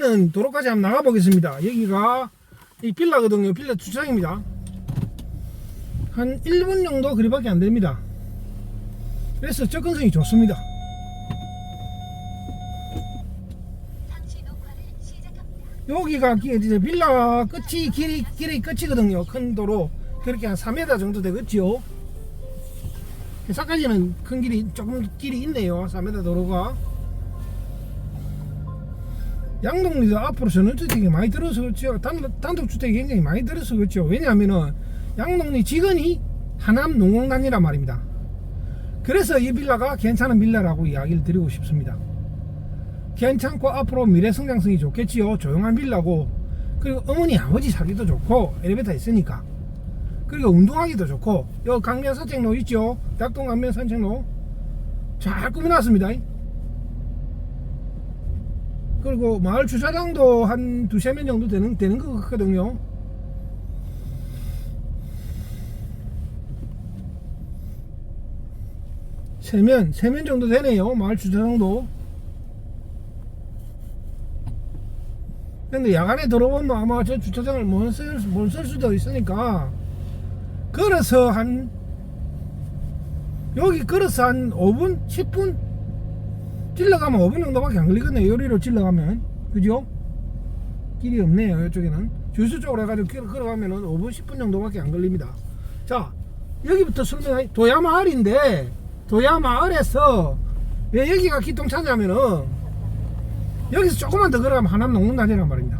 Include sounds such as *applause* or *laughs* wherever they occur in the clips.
이제는 도로까지 한번 나가 보겠습니다. 여기가 이 빌라거든요. 빌라 주차장입니다. 한 1분 정도 거리밖에 안 됩니다. 그래서 접근성이 좋습니다. 여기가 기- 이제 빌라 끝이 길이 길이 끝이거든요. 큰 도로 그렇게 한 4m 정도 되겠죠. 사까지는 큰 길이 조금 길이 있네요. 4m 도로가. 양동리도 앞으로 전원주택이 많이 들어서 그렇죠. 단, 단독주택이 굉장히 많이 들어서 그렇죠. 왜냐하면은 양동리 직원이 하남 농공단이란 말입니다. 그래서 이 빌라가 괜찮은 빌라라고 이야기를 드리고 싶습니다. 괜찮고 앞으로 미래 성장성이 좋겠지요. 조용한 빌라고 그리고 어머니 아버지 살기도 좋고 엘리베이터 있으니까 그리고 운동하기도 좋고 요 강면 산책로 있죠. 낙동 강면 산책로 잘 꾸며놨습니다. 그리고 마을 주차장도 한 두세 면 정도 되는 되는 것 같거든요. 세면 세면 정도 되네요. 마을 주차장도. 근데 야간에 들어오면 아마 저 주차장을 못 쓸, 못쓸 수도 있으니까 걸어서 한 여기 걸어서 한 5분 10분 찔러가면 5분 정도밖에 안 걸리겠네요 요리로 찔러가면 그죠 길이 없네요 이쪽에는 주수 쪽으로 해가지고 길- 걸어가면 은 5분 10분 정도밖에 안 걸립니다 자 여기부터 설명해 도야마을인데 도야마을에서 왜 여기가 기통차냐면은 여기서 조금만 더 걸어가면 하남 농문단이란 말입니다.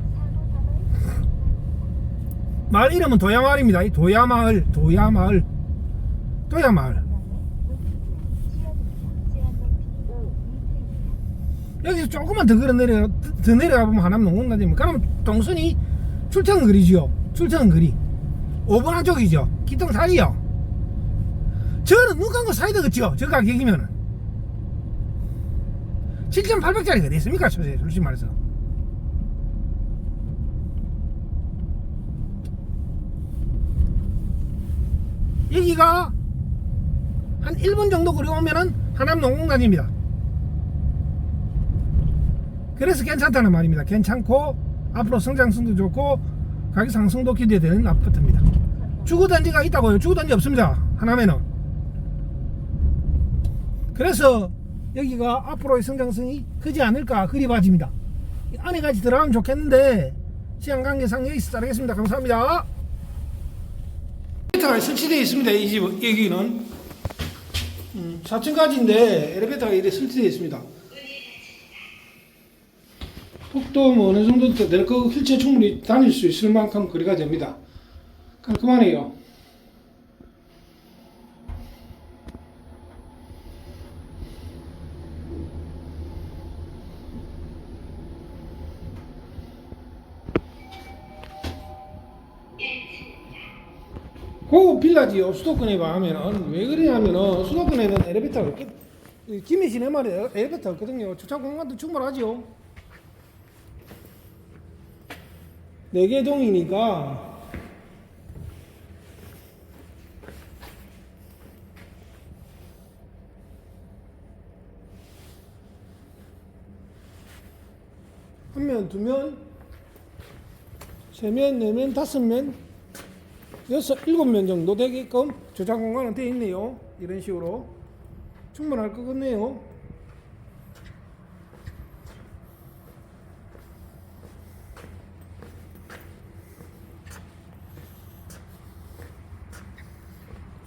마을 이름은 도야마을입니다. 이 도야마을, 도야마을, 도야마을. 여기서 조금만 더 걸어 내려, 더 내려가 보면 하남 농문단입니다. 그러면 동선이 출퇴근 거리지요. 출퇴근 거리. 5분 한쪽이죠. 기통 사이요. 저는 눈 감고 사이 되겠죠. 저 가격이면은. 7,800짜리가 됐습니까? 솔직히 솔직히 말해서. 여기가 한 1분 정도 거리 오면은 하남 농공단입니다. 그래서 괜찮다는 말입니다. 괜찮고 앞으로 성장성도 좋고 가격 상승도 기대되는 아파트입니다. 주거단지가 있다고요. 주거단지 없습니다. 하남에는. 그래서 여기가 앞으로의 성장성이 크지 않을까 그리 봐집니다. 이 안에까지 들어가면 좋겠는데 시간 관계상 여기서 자르겠습니다. 감사합니다. 엘리베이터가 설치되어 있습니다. 이 집 여기는 음, 4층까지인데 엘리베이터가 이렇게 설치되어 있습니다. 북도 뭐 어느 정도 될 거고 휠체어 충분히 다닐 수 있을 만큼 거리가 됩니다. 깔끔하네요. 고 빌라지요 수도권에 가면은 왜 그러냐면은 수도권에는 엘리베이터가 김해시내 말에 엘리베이터 없거든요 주차 공간도 충분하죠 4개 동이니까 한 면, 두 면, 세 면, 네 면, 다섯 면, 여섯, 일곱 면 정도 되게끔 저장 공간은 되어 있네요. 이런 식으로 충분할 것 같네요.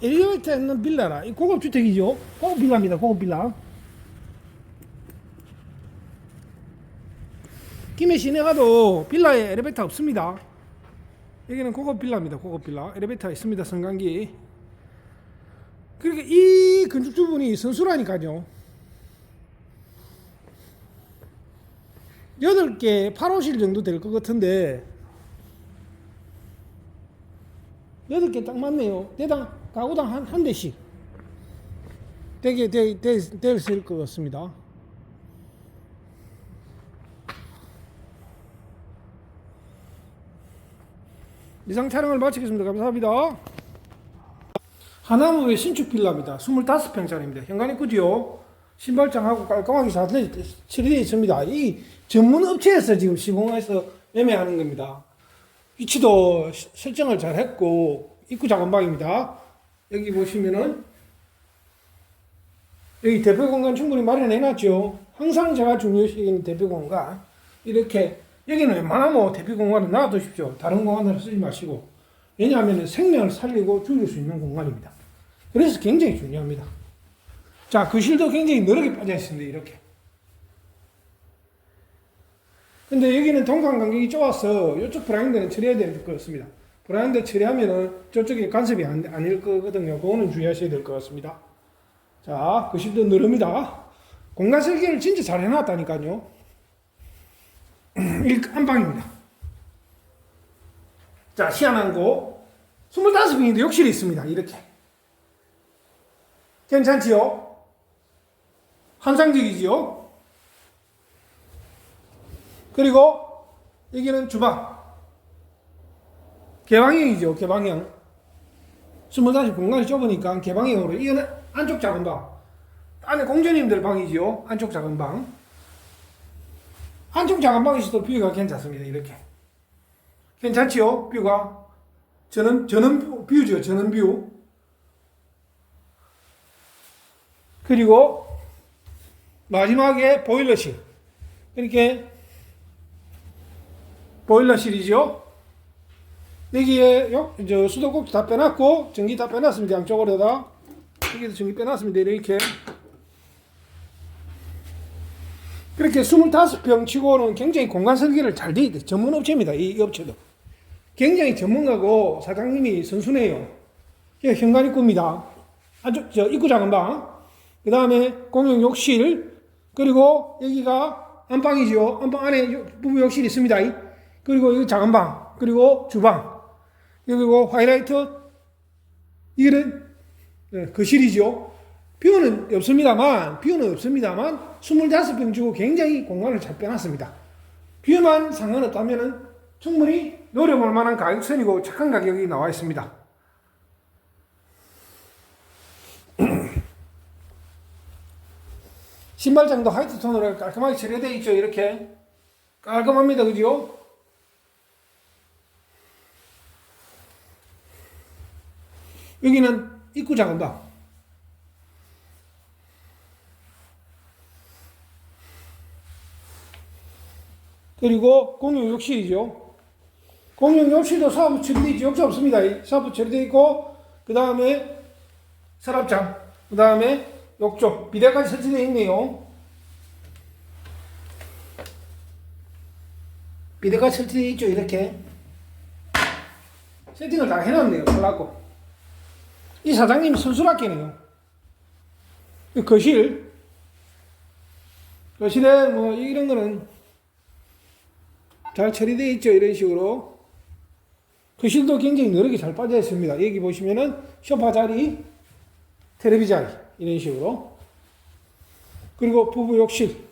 엘리베이터 있는 빌라라. 이 고급 주택이죠. 고급 빌라입니다. 고급 빌라. 김해 시내 가도 빌라에 엘리베이터 없습니다. 여기는 고급 빌라입니다. 고급 빌라. 엘리베이터 있습니다. 성강기. 그러니까 이 건축주분이 선수라니까요. 8개 8호실 정도 될 것 같은데 8개 딱 맞네요. 대당 가구당 한, 한 대씩 되게 되, 되, 될것 같습니다. 이상 촬영을 마치겠습니다. 감사합니다. 하나무의 신축 빌라입니다. 25평짜리입니다. 현관 입구지요. 신발장하고 깔끔하게 잘 처리되어 있습니다. 이 전문 업체에서 지금 시공해서 매매하는 겁니다. 위치도 시- 설정을 잘 했고 입구 작업방입니다. 여기 보시면은 여기 대표 공간 충분히 마련해 놨죠. 항상 제가 중요시하는 대표 공간 이렇게 여기는 웬만하면 대표 공간을 놔두십시오. 다른 공간을 쓰지 마시고 왜냐하면 생명을 살리고 죽일 수 있는 공간입니다. 그래서 굉장히 중요합니다. 자, 그 실도 굉장히 넓게 빠져 있습니다. 이렇게. 근데 여기는 동간 간격이 좁아서 이쪽 브라인드는 처리해야 될 것 같습니다. 브라인드 처리하면은 저쪽에 간섭이 안, 아닐 거거든요. 그거는 주의하셔야 될 것 같습니다. 자, 그 실도 늘릅니다. 공간 설계를 진짜 잘 해놨다니까요. *clears throat* 이 안방입니다. 자, 희한한 거. 25평인데 욕실이 있습니다. 이렇게. 괜찮지요? 환상적이지요? 그리고 여기는 주방. 개방형이죠, 개방형. 25 공간이 좁으니까 개방형으로. 이거는 안쪽 작은 방. 안에 공주님들 방이지요, 안쪽 작은 방. 안쪽 작은 방에서도 뷰가 괜찮습니다, 이렇게. 괜찮지요, 뷰가? 저는, 저는 뷰죠, 저는 뷰. 그리고 마지막에 보일러실. 이렇게 보일러실이죠. 여기에 요, 저 수도꼭지 다 빼놨고 전기 다 빼놨습니다. 양쪽으로 다. 여기도 전기 빼놨습니다. 이렇게. 그렇게 25평 치고는 굉장히 공간 설계를 잘돼 있다. 전문 업체입니다. 이 업체도. 굉장히 전문가고 사장님이 선수네요. 이게 현관 입구입니다. 아주 저 입구 작은 방. 그 다음에 공용 욕실, 그리고 여기가 안방이죠. 안방 안에 요- 부부 욕실이 있습니다. 그리고 여기 작은 방, 그리고 주방, 그리고 하이라이트, 이거는 예, 거실이죠. 뷰는 없습니다만, 뷰는 없습니다만, 25평 주고 굉장히 공간을 잘 빼놨습니다. 뷰만 상관없다면은 충분히 노려볼 만한 가격선이고 착한 가격이 나와 있습니다. *clears throat* 신발장도 화이트 톤으로 깔끔하게 처리되어 있죠. 이렇게 깔끔합니다. 그죠? 여기는 입구 작업방. 그리고 공용 욕실이죠. 공용 욕실도 사업 처리되어 있죠. 욕실 없습니다. 사업 처리되어 있고, 그 다음에 서랍장, 그 다음에 욕조, 비데까지 설치되어 있네요. 비데가 설치되어 있죠. 이렇게. 세팅을 다 해놨네요. 잘라고. 이 사장님이 선수랍게네요. 이 거실. 거실에 뭐 이런 거는 잘 처리되어 있죠. 이런 식으로. 거실도 굉장히 넓게 잘 빠져 있습니다. 여기 보시면은 소파 자리, 텔레비 자리. 이런 식으로. 그리고 부부 욕실.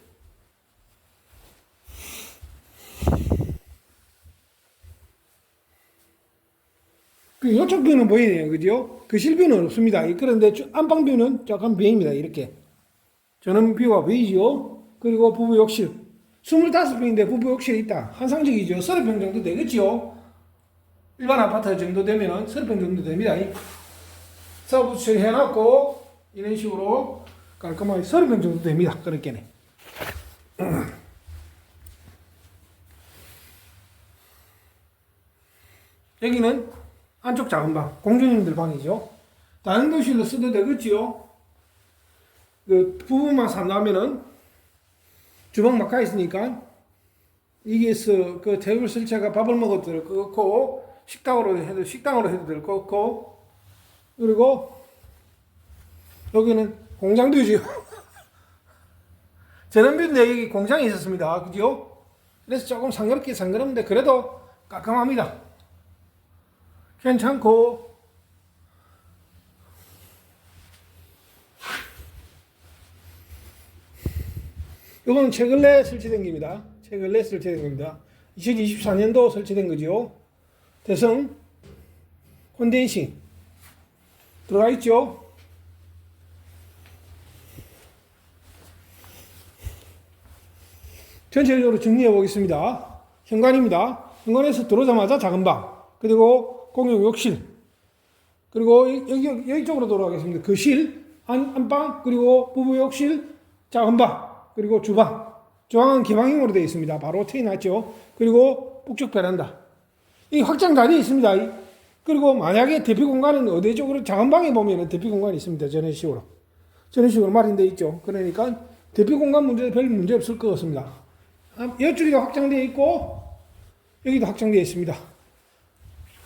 그 뷰는 보이네요. 그죠? 거실 뷰는 없습니다. 그런데 저 안방 뷰는 약간 보입니다. 이렇게. 뷰가 보이죠? 그리고 부부 욕실. 25평인데 부부 욕실이 있다. 환상적이죠? 30평 정도 되겠죠? 일반 아파트 정도 되면은 30평 정도 됩니다. 서브 처리해놨고, 이런 식으로 깔끔하게 30평 정도 됩니다. 그렇게는. *clears throat* 여기는 안쪽 작은 방, 공주님들 방이죠. 다른 도실로 써도 되겠지요. 그 부부만 산다면은 주방 막혀 있으니까 여기에서 그 테이블 설치가 밥을 먹어도 될것 같고 식당으로 해도 식당으로 해도 될것 같고 그리고 여기는 공장도지요. *laughs* 전원비인데 여기 공장이 있었습니다. 그죠? 그래서 조금 상그럽게 상그럽는데 그래도 깔끔합니다. 괜찮고 이거는 최근에 설치된 겁니다. 최근에 설치된 겁니다. 2024년도 설치된 거죠. 대성 콘덴싱 들어가 있죠. 전체적으로 정리해 보겠습니다. 현관입니다. 현관에서 들어오자마자 작은 방, 그리고 공용 욕실, 그리고 여기, 여기 쪽으로 돌아가겠습니다. 거실, 안, 안방, 그리고 부부 욕실, 작은 방, 그리고 주방. 주방은 기방형으로 되어 있습니다. 바로 트여놨죠. 그리고 북쪽 베란다. 이 확장 다 되어 있습니다. 이- 그리고 만약에 대피 공간은 어디 쪽으로 작은 방에 보면 대피 공간이 있습니다. 저런 식으로. 저런 식으로 마련되어 있죠. 그러니까 대피 공간 문제 별 문제 없을 것 같습니다. 아, 이쪽에도 확장되어 있고 여기도 확장되어 있습니다.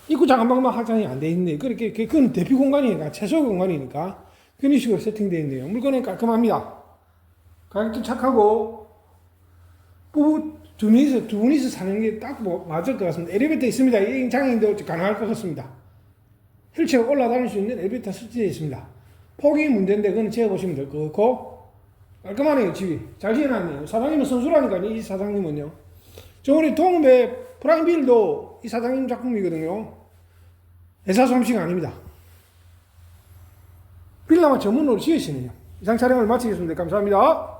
입구 작은 방만 확장이 안 돼 있네. 그렇게 그건 대피 공간이니까 최소 공간이니까 그런 식으로 세팅되어 있네요. 물건은 깔끔합니다. 가격도 착하고 부부 두 분이서 두 분이서 사는 게딱뭐 맞을 것 같습니다. 엘리베이터 있습니다. 이 장애인도 가능할 것 같습니다. 휠체어 올라다닐 수 있는 엘리베이터 설치되어 있습니다. 폭이 문제인데 그건 제가 보시면 될 것 같고 깔끔하네요 집이 잘 지어놨네요. 사장님은 선수라니까 이 사장님은요. 저번에 동읍 의 프라임빌도 이 사장님 작품이거든요. 회사 솜씨가 아닙니다. 빌라만 전문으로 지으시네요. 이상 촬영을 마치겠습니다. 감사합니다.